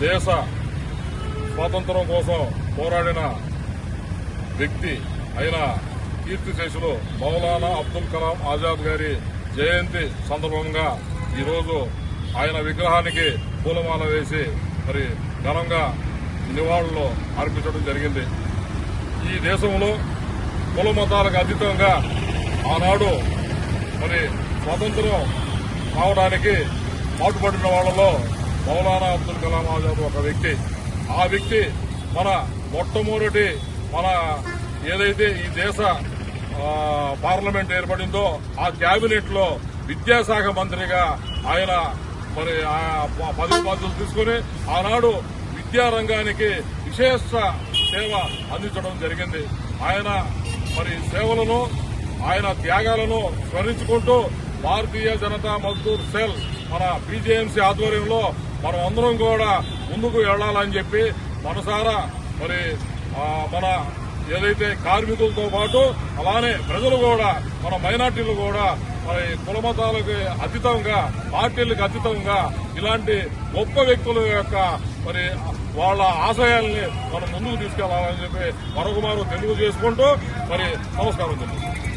దేశ స్వాతంత్రం కోసం పోరాడిన వ్యక్తి అయిన కీర్తిశేషులు మౌలానా అబ్దుల్ కలాం ఆజాద్ గారి జయంతి సందర్భంగా ఈరోజు ఆయన విగ్రహానికి పూలమాల వేసి మరి ఘనంగా నివాళులు అర్పించడం జరిగింది. ఈ దేశంలో కుల మతాలకు అతీతంగా ఆనాడు మరి స్వాతంత్రం రావడానికి పాటుపడిన వాళ్ళలో మౌలానా అబ్దుల్ కలాం ఆజాద్ ఒక వ్యక్తి. ఆ వ్యక్తి మన మొట్టమొదటి మన ఏదైతే ఈ దేశ పార్లమెంట్ ఏర్పడిందో ఆ క్యాబినెట్లో విద్యాశాఖ మంత్రిగా ఆయన మరి పదవి బాధ్యతలు తీసుకుని ఆనాడు విద్యారంగానికి విశేష సేవ అందించడం జరిగింది. ఆయన మరి సేవలను ఆయన త్యాగాలను స్మరించుకుంటూ భారతీయ జనతా మజ్దూర్ సెల్ మన బీజేఎంసీ ఆధ్వర్యంలో మనం అందరం కూడా ముందుకు వెళ్ళాలని చెప్పి మనసారా మరి మన ఏదైతే కార్మికులతో పాటు అలానే ప్రజలు కూడా మన మైనార్టీలు కూడా మరి కుల మతాలకు అతీతంగా పార్టీలకు అతీతంగా ఇలాంటి గొప్ప వ్యక్తుల యొక్క మరి వాళ్ళ ఆశయాల్ని మనం ముందుకు తీసుకెళ్ళాలని చెప్పి మరొకమారు తెలుగు చేసుకుంటూ మరి నమస్కారం చెప్తున్నాను